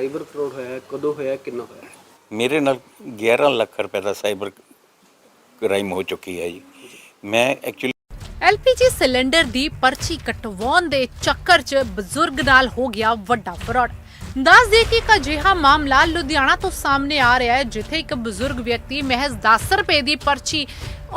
Cyber fraud ਹੋਇਆ ਹੈ? ਕਦੋਂ ਹੋਇਆ ਹੈ? ਕਿੰਨਾ ਹੋਇਆ ਹੈ? ਮੇਰੇ ਨਾਲ 11 ਲੱਖ ਰੁਪਏ ਦਾ ਸਾਈਬਰ ਕ੍ਰਾਈਮ ਹੋ ਚੁੱਕੀ ਹੈ ਜੀ ਮੈਂ ਐਕਚੁਅਲੀ ਐਲਪੀਜੀ ਸਿਲੰਡਰ ਦੀ ਪਰਚੀ ਕਟਵਾਉਣ ਦੇ ਚੱਕਰ 'ਚ ਬਜ਼ੁਰਗ ਨਾਲ ਹੋ ਗਿਆ ਵੱਡਾ ਫਰਾਡ ਦੱਸ ਦੇ ਕਿ ਇੱਕ ਅਜਿਹਾ ਮਾਮਲਾ ਲੁਧਿਆਣਾ ਤੋਂ ਸਾਹਮਣੇ ਆ ਰਿਹਾ ਹੈ ਜਿੱਥੇ ਇੱਕ ਬਜ਼ੁਰਗ ਵਿਅਕਤੀ ਮਹਿਜ਼ 10 ਰੁਪਏ ਦੀ ਪਰਚੀ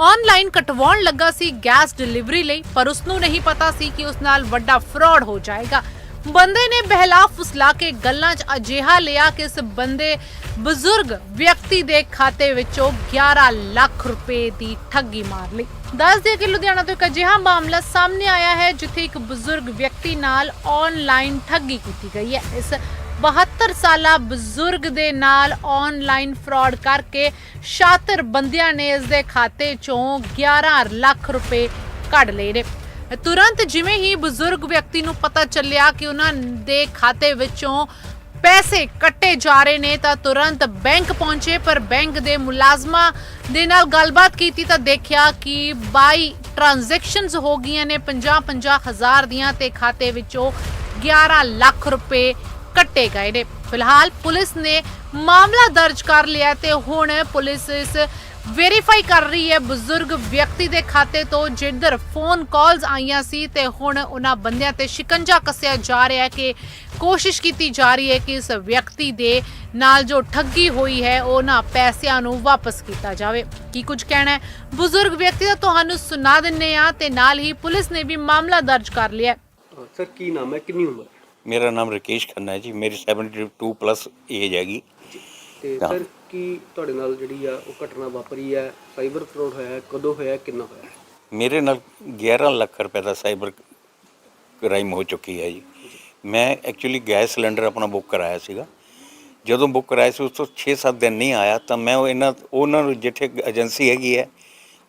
ਆਨਲਾਈਨ ਕਟਵਾਉਣ ਲੱਗਾ ਸੀ ਗੈਸ ਡਿਲੀਵਰੀ ਲਈ ਪਰ ਉਸ ਨੂੰ ਨਹੀਂ ਪਤਾ ਸੀ ਕਿ ਉਸ ਨਾਲ ਵੱਡਾ ਫਰਾਡ ਹੋ ਜਾਏਗਾ ਬੰਦੇ ਨੇ ਬਹਿਲਾ ਫੁਸਲਾ ਕੇ ਗੱਲਾਂ 'ਚ ਅਜਿਹਾ ਲਿਆ ਕਿ ਇਸ ਬੰਦੇ ਬਜ਼ੁਰਗ ਵਿਅਕਤੀ ਦੇ ਖਾਤੇ ਵਿੱਚੋਂ 11 ਲੱਖ ਰੁਪਏ ਦੀ ਠੱਗੀ ਮਾਰ ਲਈ। ਦੱਸ ਦੇ ਕਿ ਲੁਧਿਆਣਾ ਤੋਂ ਇੱਕ ਅਜਿਹਾ ਮਾਮਲਾ ਸਾਹਮਣੇ ਆਇਆ ਹੈ, ਜਿੱਥੇ ਇੱਕ ਬਜ਼ੁਰਗ ਵਿਅਕਤੀ ਨਾਲ ਆਨਲਾਈਨ ਠੱਗੀ ਕੀਤੀ ਗਈ ਹੈ। ਇਸ 72 ਸਾਲਾ ਬਜ਼ੁਰਗ ਦੇ ਨਾਲ ਆਨਲਾਈਨ ਫਰਾਡ ਕਰਕੇ ਸ਼ਾਤਰ ਬੰਦਿਆਂ ਨੇ ਇਸ ਦੇ ਖਾਤੇ ਚੋਂ 11 ਲੱਖ ਰੁਪਏ ਕੱਢ ਲਏ ਨੇ। ਤੁਰੰਤ ਜਿਵੇਂ ਹੀ ਬਜ਼ੁਰਗ ਵਿਅਕਤੀ ਨੂੰ ਪਤਾ ਚੱਲਿਆ ਕਿ ਉਹਨਾਂ ਦੇ ਖਾਤੇ ਵਿੱਚੋਂ ਪੈਸੇ ਕੱਟੇ ਜਾ ਰਹੇ ਨੇ ਤਾਂ ਤੁਰੰਤ ਬੈਂਕ ਪਹੁੰਚੇ, ਪਰ ਬੈਂਕ ਦੇ ਮੁਲਾਜ਼ਮਾਂ ਦੇ ਨਾਲ ਗੱਲਬਾਤ ਕੀਤੀ ਤਾਂ ਦੇਖਿਆ ਕਿ 22 ਟ੍ਰਾਂਜੈਕਸ਼ਨਸ ਹੋ ਗਈਆਂ ਨੇ 50-50 ਹਜ਼ਾਰ ਦੀਆਂ ਤੇ ਖਾਤੇ ਵਿੱਚੋਂ 11 ਲੱਖ ਰੁਪਏ ਕੱਟੇ ਗਏ ਨੇ। ਫਿਲਹਾਲ ਪੁਲਿਸ ਨੇ ਮਾਮਲਾ ਦਰਜ ਕਰ ਲਿਆ ਤੇ ਹੁਣ ਪੁਲਿਸ ਇਸ ਵੈਰੀਫਾਈ ਕਰ ਰਹੀ ਹੈ ਬਜ਼ੁਰਗ ਵਿਅਕਤੀ ਦੇ ਖਾਤੇ ਤੋਂ ਜਿੱਧਰ ਫੋਨ ਕਾਲਸ ਆਈਆਂ ਸੀ ਤੇ ਹੁਣ ਉਹਨਾਂ ਬੰਦਿਆਂ ਤੇ ਸ਼ਿਕੰਜਾ ਕੱਸਿਆ ਜਾ ਰਿਹਾ ਹੈ ਕਿ ਕੋਸ਼ਿਸ਼ ਕੀਤੀ ਜਾ ਰਹੀ ਹੈ ਕਿ ਇਸ ਵਿਅਕਤੀ ਦੇ ਨਾਲ ਜੋ ਠੱਗੀ ਹੋਈ ਹੈ ਉਹਨਾਂ ਪੈਸਿਆਂ ਨੂੰ ਵਾਪਸ ਕੀਤਾ ਜਾਵੇ। ਕੀ ਕੁਝ ਕਹਿਣਾ ਹੈ? ਬਜ਼ੁਰਗ ਵਿਅਕਤੀ ਦਾ ਤੁਹਾਨੂੰ ਸੁਣਾ ਦਿੰਨੇ ਆ ਤੇ ਨਾਲ ਹੀ ਪੁਲਿਸ ਨੇ ਵੀ ਮਾਮਲਾ ਦਰਜ ਕਰ ਲਿਆ ਸਰ ਕੀ ਨਾਮ ਹੈ? ਕਿੰਨੀ ਉਮਰ ਮੇਰਾ ਨਾਮ ਰਕੇਸ਼ ਖੰਨਾ ਹੈ ਜੀ। ਮੇਰੀ 72 ਪਲੱਸ ਏਜ ਹੈਗੀ। ਤੇ ਹਾਂ। ਸਰ ਕੀ ਤੁਹਾਡੇ ਨਾਲ ਜਿਹੜੀ ਆ ਉਹ ਘਟਨਾ ਵਾਪਰੀ ਹੈ, ਸਾਈਬਰ ਫਰਾਡ ਹੋਇਆ ਹੈ? ਕਦੋਂ ਹੋਇਆ ਹੈ? ਕਿੰਨਾ ਹੋਇਆ ਹੈ? ਮੇਰੇ ਨਾਲ 11 ਲੱਖ ਰੁਪਏ ਦਾ ਸਾਈਬਰ ਕ੍ਰਾਈਮ ਹੋ ਚੁੱਕੀ ਹੈ ਜੀ ਮੈਂ ਐਕਚੁਅਲੀ ਗੈਸ ਸਿਲੰਡਰ ਆਪਣਾ ਬੁੱਕ ਕਰਾਇਆ ਸੀਗਾ ਜਦੋਂ ਬੁੱਕ ਕਰਾਇਆ ਸੀ, ਉਸ ਤੋਂ 6-7 ਦਿਨ ਨਹੀਂ ਆਇਆ, ਤਾਂ ਮੈਂ ਉਹ ਇਹਨਾਂ, ਉਹਨਾਂ ਨੂੰ ਜਿੱਥੇ ਏਜੰਸੀ ਹੈਗੀ ਹੈ,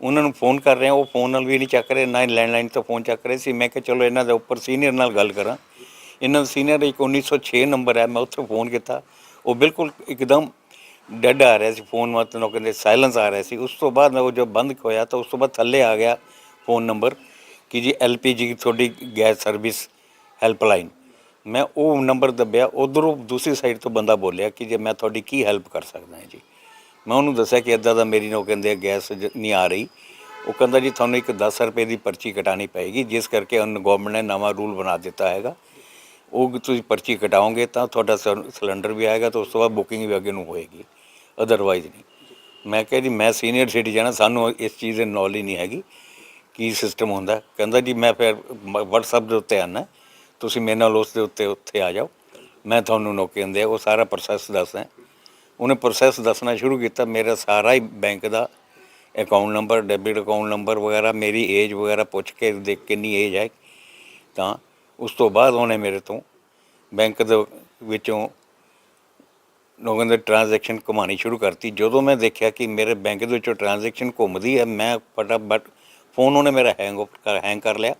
ਉਹਨਾਂ ਨੂੰ ਫੋਨ ਕਰ ਰਿਹਾ, ਉਹ ਫੋਨ ਨਾਲ ਵੀ ਨਹੀਂ ਚੱਕ ਰਹੇ, ਨਾ ਹੀ ਲੈਂਡਲਾਈਨ ਤੋਂ ਫੋਨ ਚੱਕ ਰਹੇ ਸੀ ਮੈਂ ਕਿਹਾ, ਚਲੋ ਇਹਨਾਂ ਦੇ ਉੱਪਰ ਸੀਨੀਅਰ ਨਾਲ ਗੱਲ ਕਰਾਂ ਇਹਨਾਂ ਦਾ ਸੀਨੀਅਰ ਇੱਕ 1906 ਨੰਬਰ ਹੈ, ਮੈਂ ਉੱਥੇ ਫੋਨ ਕੀਤਾ ਉਹ ਬਿਲਕੁਲ ਇੱਕਦਮ ਡੈਡ ਆ ਰਿਹਾ ਸੀ, ਫੋਨ ਮਤਲਬ ਕਹਿੰਦੇ ਸਾਇਲੈਂਸ ਆ ਰਿਹਾ ਸੀ। ਉਸ ਤੋਂ ਬਾਅਦ ਮੈਂ ਉਹ ਜੋ ਬੰਦ ਹੋਇਆ ਤਾਂ ਉਸ ਤੋਂ ਬਾਅਦ ਥੱਲੇ ਆ ਗਿਆ ਫੋਨ ਨੰਬਰ ਕਿ ਜੀ ਐਲਪੀਜੀ ਤੁਹਾਡੀ ਗੈਸ ਸਰਵਿਸ ਹੈਲਪਲਾਈਨ। ਮੈਂ ਉਹ ਨੰਬਰ ਦੱਬਿਆ, ਉਧਰੋਂ ਦੂਸਰੀ ਸਾਈਡ ਤੋਂ ਬੰਦਾ ਬੋਲਿਆ ਕਿ ਜੇ ਮੈਂ ਤੁਹਾਡੀ ਕੀ ਹੈਲਪ ਕਰ ਸਕਦਾ ਹਾਂ ਜੀ। ਮੈਂ ਉਹਨੂੰ ਦੱਸਿਆ ਕਿ ਇਦਾਂ ਦਾ ਮੇਰੀ ਨੂੰ ਕਹਿੰਦੇ ਗੈਸ ਜ- ਨਹੀਂ ਆ ਰਹੀ। ਉਹ ਕਹਿੰਦਾ ਜੀ ਤੁਹਾਨੂੰ ਇੱਕ 10 ਰੁਪਏ ਦੀ ਪਰਚੀ ਕਟਾਣੀ ਪਏਗੀ, ਜਿਸ ਕਰਕੇ ਉਹਨਾਂ ਗਵਰਨਮੈਂਟ ਨੇ ਨਵਾਂ ਰੂਲ ਬਣਾ ਦਿੱਤਾ ਹੈਗਾ। ਉਹ ਤੁਸੀਂ ਪਰਚੀ ਕਟਾਓਗੇ ਤਾਂ ਤੁਹਾਡਾ ਸਿਲੰਡਰ ਵੀ ਆਏਗਾ ਤਾਂ ਉਸ ਤੋਂ ਬਾਅਦ ਬੁਕਿੰਗ ਵੀ ਅੱਗੇ ਨੂੰ ਹੋਏਗੀ। ਅਦਰਵਾਈਜ਼ ਨਹੀਂ। ਮੈਂ ਕਿਹਾ ਜੀ, ਮੈਂ ਸੀਨੀਅਰ ਸਿਟੀਜ਼ਨ ਹਾਂ ਸਾਨੂੰ ਇਸ ਚੀਜ਼ ਦੀ ਨੌਲੇਜ ਨਹੀਂ ਹੈਗੀ ਕੀ ਸਿਸਟਮ ਹੁੰਦਾ। ਕਹਿੰਦਾ ਜੀ, ਮੈਂ ਫਿਰ WhatsApp ਦੇ ਉੱਤੇ ਆਣਾ ਤੁਸੀਂ ਮੇਰੇ ਨਾਲ ਉਸ ਦੇ ਉੱਤੇ ਉੱਥੇ ਆ ਜਾਓ। ਮੈਂ ਤੁਹਾਨੂੰ ਨੋਕੇ ਹੁੰਦੇ ਆ, ਉਹ ਸਾਰਾ ਪ੍ਰੋਸੈਸ ਦੱਸਦਾ ਉਹਨੇ ਪ੍ਰੋਸੈਸ ਦੱਸਣਾ ਸ਼ੁਰੂ ਕੀਤਾ। ਮੇਰਾ ਸਾਰਾ ਹੀ ਬੈਂਕ ਦਾ account number debit account number ਵਗੈਰਾ, ਮੇਰੀ ਏਜ ਵਗੈਰਾ ਪੁੱਛ ਕੇ ਦੇਖ ਕਿੰਨੀ ਏਜ ਹੈ। ਤਾਂ ਉਸ ਤੋਂ ਬਾਅਦ ਉਹਨੇ ਮੇਰੇ ਤੋਂ ਬੈਂਕ ਦੇ ਵਿੱਚੋਂ ਲੋਕਾਂ ਦੇ ਟ੍ਰਾਂਜੈਕਸ਼ਨ ਘੁਮਾਣੀ ਸ਼ੁਰੂ ਕਰਤੀ। ਜਦੋਂ ਮੈਂ ਦੇਖਿਆ ਕਿ ਮੇਰੇ ਬੈਂਕ ਦੇ ਵਿੱਚੋਂ ਟ੍ਰਾਂਜੈਕਸ਼ਨ ਘੁੰਮਦੀ ਹੈ, ਮੈਂ ਫਟਾਫਟ ਫੋਨ ਉਹਨੇ ਮੇਰਾ ਹੈਂਗ ਕਰ ਹੈਂਗ ਕਰ ਲਿਆ।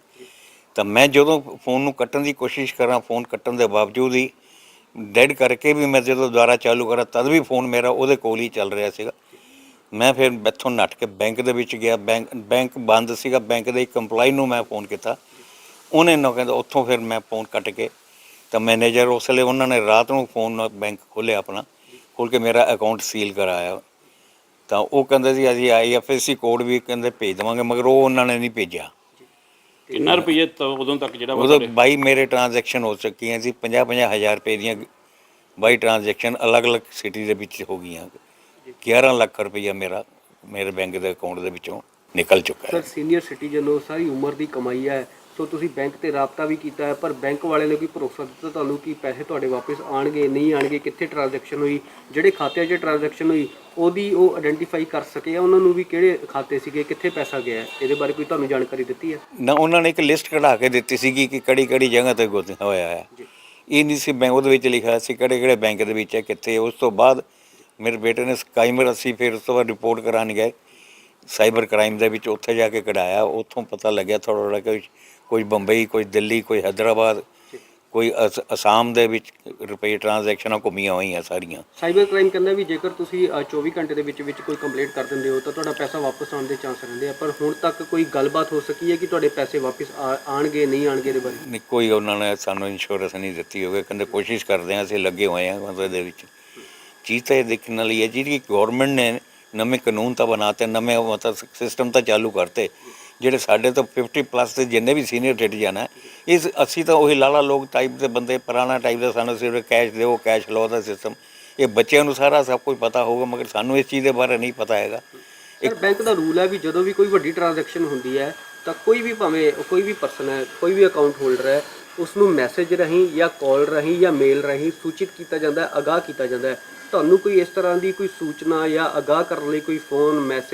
ਤਾਂ ਮੈਂ ਜਦੋਂ ਫੋਨ ਨੂੰ ਕੱਟਣ ਦੀ ਕੋਸ਼ਿਸ਼ ਕਰਾਂ ਫੋਨ ਕੱਟਣ ਦੇ ਬਾਵਜੂਦ ਹੀ ਡੈਡ ਕਰਕੇ ਵੀ ਮੈਂ ਜਦੋਂ ਦੁਬਾਰਾ ਚਾਲੂ ਕਰਾਂ, ਤਦ ਵੀ ਫੋਨ ਮੇਰਾ ਉਹਦੇ ਕੋਲ ਹੀ ਚੱਲ ਰਿਹਾ ਸੀਗਾ। ਮੈਂ ਫਿਰ ਇੱਥੋਂ ਨੱਠ ਕੇ ਬੈਂਕ ਦੇ ਵਿੱਚ ਗਿਆ। ਬੈਂਕ ਬੈਂਕ ਬੰਦ ਸੀਗਾ। ਬੈਂਕ ਦੇ ਇੱਕ EMPLOYE ਨੂੰ ਮੈਂ ਫੋਨ ਕੀਤਾ। ਉਹਨੇ ਨਾ ਕਹਿੰਦਾ ਉੱਥੋਂ ਫਿਰ ਮੈਂ ਫੋਨ ਕੱਟ ਕੇ ਤਾਂ ਮੈਨੇਜਰ ਉਸ ਵੇਲੇ ਉਹਨਾਂ ਨੇ ਰਾਤ ਨੂੰ ਫੋਨ ਬੈਂਕ ਖੋਲ੍ਹਿਆ ਆਪਣਾ ਖੋਲ੍ਹ ਕੇ ਮੇਰਾ ਅਕਾਊਂਟ ਸੀਲ ਕਰਾਇਆ। ਤਾਂ ਉਹ ਕਹਿੰਦੇ ਸੀ ਅਸੀਂ ਆਈਐਫਐਸਸੀ ਕੋਡ ਵੀ ਕਹਿੰਦੇ ਭੇਜ ਦੇਵਾਂਗੇ ਮਗਰ ਉਹ ਉਹਨਾਂ ਨੇ ਨਹੀਂ ਭੇਜਿਆ। ਕਿੰਨਾ ਰੁਪਏ ਤੋਂ ਉਦੋਂ ਤੱਕ ਜਿਹੜਾ ਉਦੋਂ ਤੁਹਾਡੇ- ਬਾਈ ਮੇਰੇ ਟ੍ਰਾਂਜੈਕਸ਼ਨ ਹੋ ਚੁੱਕੀਆਂ ਸੀ 50 50 ਹਜ਼ਾਰ ਰੁਪਏ ਦੀਆਂ ਬਾਈ ਟ੍ਰਾਂਜੈਕਸ਼ਨ ਅਲੱਗ-ਅਲੱਗ ਸਿਟੀ ਦੇ ਵਿੱਚ ਹੋ ਗਈਆਂ। 11 ਲੱਖ ਰੁਪਈਆ ਮੇਰਾ ਮੇਰੇ ਬੈਂਕ ਦੇ ਅਕਾਊਂਟ ਦੇ ਵਿੱਚੋਂ ਨਿਕਲ ਚੁੱਕਾ ਸਰ ਹੈ ਸੀਨੀਅਰ ਸਿਟੀਜ਼ਨ ਹੋ ਸਾਰੀ ਉਮਰ ਦੀ ਕਮਾਈ ਹੈ। ਸੋ ਤੁਸੀਂ ਬੈਂਕ ਤੇ ਰਾਬਤਾ ਵੀ ਕੀਤਾ ਹੈ ਪਰ ਬੈਂਕ ਵਾਲੇ ਨੇ ਕੋਈ ਭਰੋਸਾ ਦਿੱਤਾ ਤੁਹਾਨੂੰ ਕਿ ਪੈਸੇ ਤੁਹਾਡੇ ਵਾਪਸ ਆਣਗੇ ਨਹੀਂ ਆਣਗੇ ਕਿੱਥੇ ਟ੍ਰਾਂਜੈਕਸ਼ਨ ਹੋਈ ਜਿਹੜੇ ਖਾਤਿਆਂ 'ਚ ਟ੍ਰਾਂਜੈਕਸ਼ਨ ਹੋਈ ਉਹਦੀ ਉਹ ਆਇਡੈਂਟੀਫਾਈ ਕਰ ਸਕੇ ਆ ਉਹਨਾਂ ਨੂੰ ਵੀ ਕਿਹੜੇ ਖਾਤੇ ਸੀਗੇ ਕਿੱਥੇ ਪੈਸਾ ਗਿਆ? ਇਹਦੇ ਬਾਰੇ ਕੋਈ ਤੁਹਾਨੂੰ ਜਾਣਕਾਰੀ ਦਿੱਤੀ ਹੈ? ਨਾ ਉਹਨਾਂ ਨੇ ਇੱਕ ਲਿਸਟ ਕਢਾ ਕੇ ਦਿੱਤੀ ਸੀਗੀ ਕਿ ਕਿਹੜੀ ਕਿਹੜੀ ਜਗ੍ਹਾ ਤੇ ਗੁੰਮ ਹੋਇਆ ਹੈ। ਇਹ ਨਹੀਂ ਸੀ ਬੈਂਕ ਉਹਦੇ ਵਿੱਚ ਲਿਖਿਆ ਸੀ ਕਿਹੜੇ ਕਿਹੜੇ ਬੈਂਕ ਦੇ ਵਿੱਚ ਹੈ ਕਿੱਥੇ ਉਸ ਤੋਂ ਬਾਅਦ ਮੇਰੇ ਬੇਟੇ ਨੇ ਸਕਾਈਮਰ ਅਸੀਂ ਫਿਰ ਉਸ ਤੋਂ ਬਾਅਦ ਰਿਪੋਰਟ ਕਰਾਉਣ ਗਏ। ਸਾਈਬਰ ਕ੍ਰਾਈਮ ਦੇ ਵਿੱਚ ਉੱਥੇ ਜਾ ਕੇ ਕਢਾਇਆ ਉੱਥੋਂ ਪਤਾ ਲੱਗਿਆ ਥੋੜਾ ਥੋੜਾ ਕਿ ਕੋਈ ਬੰਬਈ ਕੋਈ ਦਿੱਲੀ ਕੋਈ ਹੈਦਰਾਬਾਦ ਕੋਈ ਅਸ- ਅਸਾਮ ਦੇ ਵਿੱਚ ਰੁਪਏ ਟ੍ਰਾਂਜੈਕਸ਼ਨਾਂ ਘੁੰਮੀਆਂ ਹੋਈਆਂ ਸਾਰੀਆਂ। ਸਾਈਬਰ ਕ੍ਰਾਈਮ ਕਹਿੰਦਾ ਵੀ ਜੇਕਰ ਤੁਸੀਂ ਅ, 24 ਘੰਟੇ ਦੇ ਵਿੱਚ ਵਿੱਚ ਕੋਈ ਕੰਪਲੇਂਟ ਕਰ ਦਿੰਦੇ ਹੋ ਤਾਂ ਤੁਹਾਡਾ ਪੈਸਾ ਵਾਪਸ ਆਉਣ ਦੇ ਚਾਂਸ ਰਹਿੰਦੇ ਆ। ਪਰ ਹੁਣ ਤੱਕ ਕੋਈ ਗੱਲਬਾਤ ਹੋ ਸਕੀ ਹੈ ਕਿ ਤੁਹਾਡੇ ਪੈਸੇ ਵਾਪਸ ਆ- ਆਉਣਗੇ ਨਹੀਂ ਆਉਣਗੇ ਦੇ ਬਾਰੇ? ਨਹੀਂ ਕੋਈ ਉਹਨਾਂ ਨੇ ਸਾਨੂੰ ਇੰਸ਼ੋਰੈਂਸ ਨਹੀਂ ਦਿੱਤੀ ਹੋਵੇ। ਕਹਿੰਦੇ ਕੋਸ਼ਿਸ਼ ਕਰਦੇ ਹਾਂ ਅਸੀਂ ਲੱਗੇ ਹੋਏ ਹਾਂ ਮਤਲਬ ਦੇ ਵਿੱਚ। ਚੀਜ਼ ਤਾਂ ਇਹ ਦੇਖਣ ਵਾਲੀ ਹੈ ਜਿਹੜੀ ਗਵਰਨਮੈਂਟ ਨੇ ਨਵੇਂ ਕਾਨੂੰਨ ਤਾਂ ਬਣਾਤੇ ਨਵੇਂ ਮਤਲਬ ਸਿਸਟਮ ਤਾਂ ਚਾਲੂ ਕਰਤੇ। ਜਿਹੜੇ ਸਾਡੇ ਤੋਂ 50 ਪਲੱਸ ਦੇ ਜਿੰਨੇ ਵੀ ਸੀਨੀਅਰ ਸਿਟੀਜ਼ਨ ਹੈ ਇਸ ਅਸੀਂ ਤਾਂ ਉਹੀ ਲਾਲਾ ਲੋਕ ਟਾਈਪ ਦੇ ਬੰਦੇ ਪੁਰਾਣਾ ਟਾਈਪ ਦਾ ਸਾਨੂੰ ਸਿਰਫ ਕੈਸ਼ ਦਿਓ ਕੈਸ਼ ਲਓ ਦਾ ਸਿਸਟਮ ਇਹ ਬੱਚਿਆਂ ਨੂੰ ਸਾਰਾ ਸਭ ਕੁਝ ਪਤਾ ਹੋਊਗਾ ਮਗਰ ਸਾਨੂੰ ਇਸ ਚੀਜ਼ ਦੇ ਬਾਰੇ ਨਹੀਂ ਪਤਾ ਹੈਗਾ। ਸਰ ਬੈਂਕ ਦਾ ਰੂਲ ਹੈ ਵੀ ਜਦੋਂ ਵੀ ਕੋਈ ਵੱਡੀ ਟ੍ਰਾਂਜੈਕਸ਼ਨ ਹੁੰਦੀ ਹੈ ਤਾਂ ਕੋਈ ਵੀ ਭਾਵੇਂ ਕੋਈ ਵੀ ਪਰਸਨ ਹੈ ਕੋਈ ਵੀ ਅਕਾਊਂਟ ਹੋਲਡਰ ਹੈ ਉਸ ਨੂੰ ਮੈਸੇਜ ਰਾਹੀਂ ਜਾਂ ਕਾਲ ਰਾਹੀਂ ਜਾਂ ਮੇਲ ਰਾਹੀਂ ਸੂਚਿਤ ਕੀਤਾ ਜਾਂਦਾ ਹੈ ਅਗਾਹ ਕੀਤਾ ਜਾਂਦਾ ਹੈ। ਤੁਹਾਨੂੰ ਕੋਈ ਇਸ ਤਰ੍ਹਾਂ ਦੀ ਕੋਈ ਸੂਚਨਾ ਜਾਂ ਅਗਾਹ ਕਰਨ ਲਈ ਕੋਈ ਫੋਨ ਮੈਸੇਜ